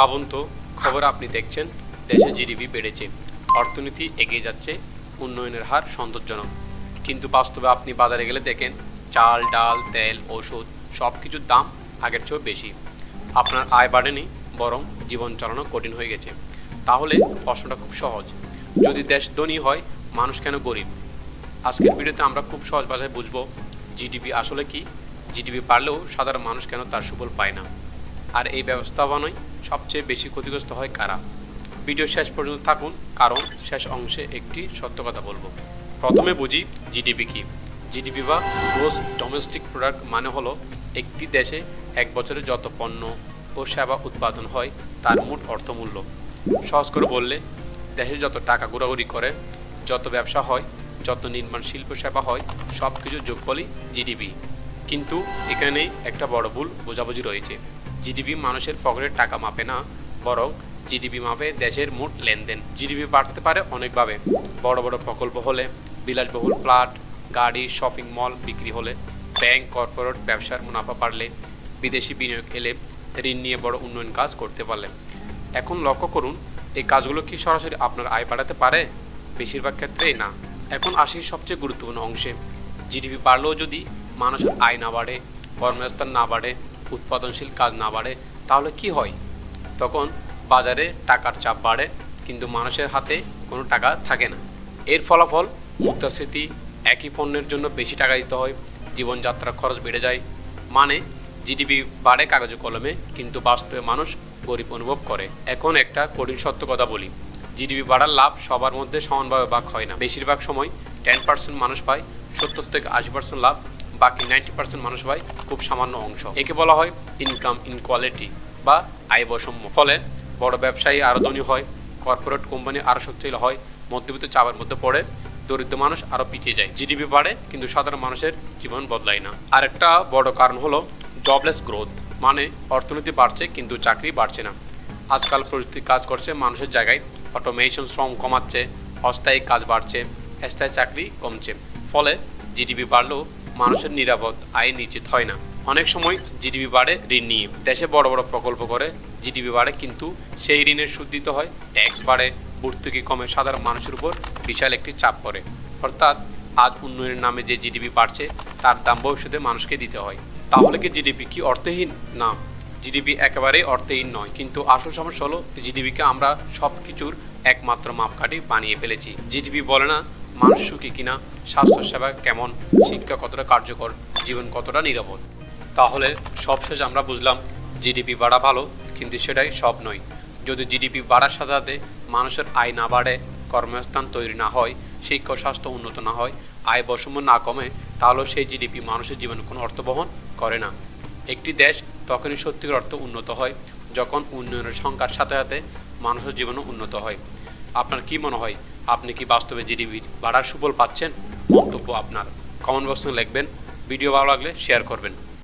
ভাবুন তো খবর আপনি দেখছেন দেশে জিডিপি বেড়েছে, অর্থনীতি এগিয়ে যাচ্ছে, উন্নয়নের হার সন্তোষজনক। কিন্তু বাস্তবে আপনি বাজারে গেলে দেখেন, চাল, ডাল, তেল ওষুধ সব কিছুর দাম আগের চেয়েও বেশি। আপনার আয় বাড়েনি, বরং জীবন চালানো কঠিন হয়ে গেছে। তাহলে প্রশ্নটা খুব সহজ। যদি দেশ ধনী হয়, মানুষ কেন গরিব? আজকের ভিডিওতে আমরা খুব সহজ ভাষায় বুঝব, জিডিপি আসলে কি? জিডিপি বাড়লেও সাধারণ মানুষ কেন তার সুফল পায় না? আর এই ব্যবস্থাপনায় সবচেয়ে বেশি ক্ষতিগ্রস্ত হয় কারা? ভিডিও শেষ পর্যন্ত থাকুন, কারণ শেষ অংশে একটি সত্য কথা বলব। প্রথমে বুঝি জিডিপি কি। জিডিপি বা গ্রোস ডোমেস্টিক প্রোডাক্ট মানে হলো একটি দেশে এক বছরে যত পণ্য ও সেবা উৎপাদন হয়, তার মোট অর্থমূল্য। সহজ করে বললে, দেশে যত টাকা ঘোরাঘুরি করে, যত ব্যবসা হয়, যত নির্মাণ শিল্প সেবা হয় সব কিছু যোগ বলি জিডিপি। কিন্তু এখানে একটা বড় ভুল বোঝাবুঝি রয়েছে। জিডিপি মানুষের পকেটের টাকা মাপে না, বরং জিডিপি মাপে দেশের মোট লেনদেন। জিডিপি বাড়তে পারে অনেকভাবে। বড় বড় প্রকল্প হলে, বিলাসবহুল প্লাট গাড়ি, শপিং মল বিক্রি হলে, ব্যাংক, কর্পোরেট ব্যবসার মুনাফা বাড়লে, বিদেশি বিনিয়োগ এলে ঋণ নিয়ে বড় উন্নয়ন কাজ করতে পারলে। এখন লক্ষ্য করুন, এই কাজগুলো কি সরাসরি আপনার আয় বাড়াতে পারে? বেশিরভাগ ক্ষেত্রেই না। এখন আসি সবচেয়ে গুরুত্বপূর্ণ অংশে। জিডিপি বাড়লেও যদি মানুষের আয় না বাড়ে, কর্মস্থান না বাড়ে, উৎপাদনশীল কাজ না বাড়ে, তাহলে কি হয়? তখন বাজারে টাকার চাপ বাড়ে, কিন্তু মানুষের হাতে কোনো টাকা থাকে না। এর ফলাফল মুদ্রাস্ফীতি, একই পণ্যের জন্য বেশি টাকা দিতে হয়, জীবনযাত্রার খরচ বেড়ে যায়। মানে জিডিপি বাড়ে কাগজে কলমে, কিন্তু বাস্তবে মানুষ গরিব অনুভব করে। এখন একটা কঠিন সত্য কথা বলি। জিডিপি বাড়ার লাভ সবার মধ্যে সমানভাবে ভাগ হয় না। বেশিরভাগ সময় টেন পার্সেন্ট মানুষ পায়, সত্তর থেকে আশি পার্সেন্ট লাভ বাকি নাইনটি পার্সেন্ট মানুষ পায় খুব সামান্য অংশ। একে বলা হয় ইনকাম ইনকোয়ালিটি বা আয় বৈষম্য। ফলে বড় ব্যবসায়ী আরও ধনী হয় কর্পোরেট কোম্পানি আরও শক্তিশালী হয়, মধ্যবিত্ত চাপের মধ্যে পড়ে, দরিদ্র মানুষ আরও পিছিয়ে যায়। জিডিপি বাড়ে, কিন্তু সাধারণ মানুষের জীবন বদলায় না। আরেকটা বড় কারণ হলো জবলেস গ্রোথ মানে অর্থনীতি বাড়ছে, কিন্তু চাকরি বাড়ছে না। আজকাল প্রযুক্তি কাজ করছে, মানুষের জায়গায় অটোমেশন শ্রম কমাচ্ছে, অস্থায়ী কাজ বাড়ছে, স্থায়ী চাকরি কমছে। ফলে জিডিপি বাড়লেও মানুষের নিরাপদ আয় নিশ্চিত হয় না। অনেক সময় জিডিপি বাড়ে ঋণ নিয়ে। দেশে বড় বড় প্রকল্প করে জিডিপি বাড়ে, কিন্তু সেই ঋণের সুদ দিতে হয় ট্যাক্স বাড়ে, ভর্তুকি কমে, সাধারণ মানুষের উপর বিশাল একটি চাপ পড়ে। অর্থাৎ আজ উন্নয়নের নামে যে জিডিপি বাড়ছে, তার দাম ভবিষ্যতে মানুষকে দিতে হয়। তাহলে কি জিডিপি কি অর্থহীন? না। জিডিপি একেবারেই অর্থহীন নয়, কিন্তু আসল সমস্যা হলো জিডিপিকে আমরা সব কিছুর একমাত্র মাপকাঠি বানিয়ে ফেলেছি। জিডিপি বলে না মানুষ সুখী কিনা, স্বাস্থ্যসেবা কেমন, শিক্ষা কতটা কার্যকর, জীবন কতটা নিরাপদ? তাহলে সবশেষ আমরা বুঝলাম, জিডিপি বাড়া ভালো, কিন্তু সেটাই সব নয়। যদি জিডিপি বাড়ার সাথে সাথে মানুষের আয় না বাড়ে, কর্মস্থান তৈরি না হয়, শিক্ষা স্বাস্থ্য উন্নত না হয়, আয় বৈষম্য না কমে, তাহলেও সেই জিডিপি মানুষের জীবনে কোনো অর্থ বহন করে না। একটি দেশ তখনই সত্যিকার অর্থ উন্নত হয়, যখন উন্নয়নের সংখ্যার সাথে সাথে মানুষের জীবনও উন্নত হয়। আপনার কি মনে হয়? আপনি কি বাস্তবে জিডিপি বাড়ার সুফল পাচ্ছেন? মন্তব্য আপনার কমেন্ট বক্সে লিখবেন। ভিডিও ভালো লাগলে শেয়ার করবেন।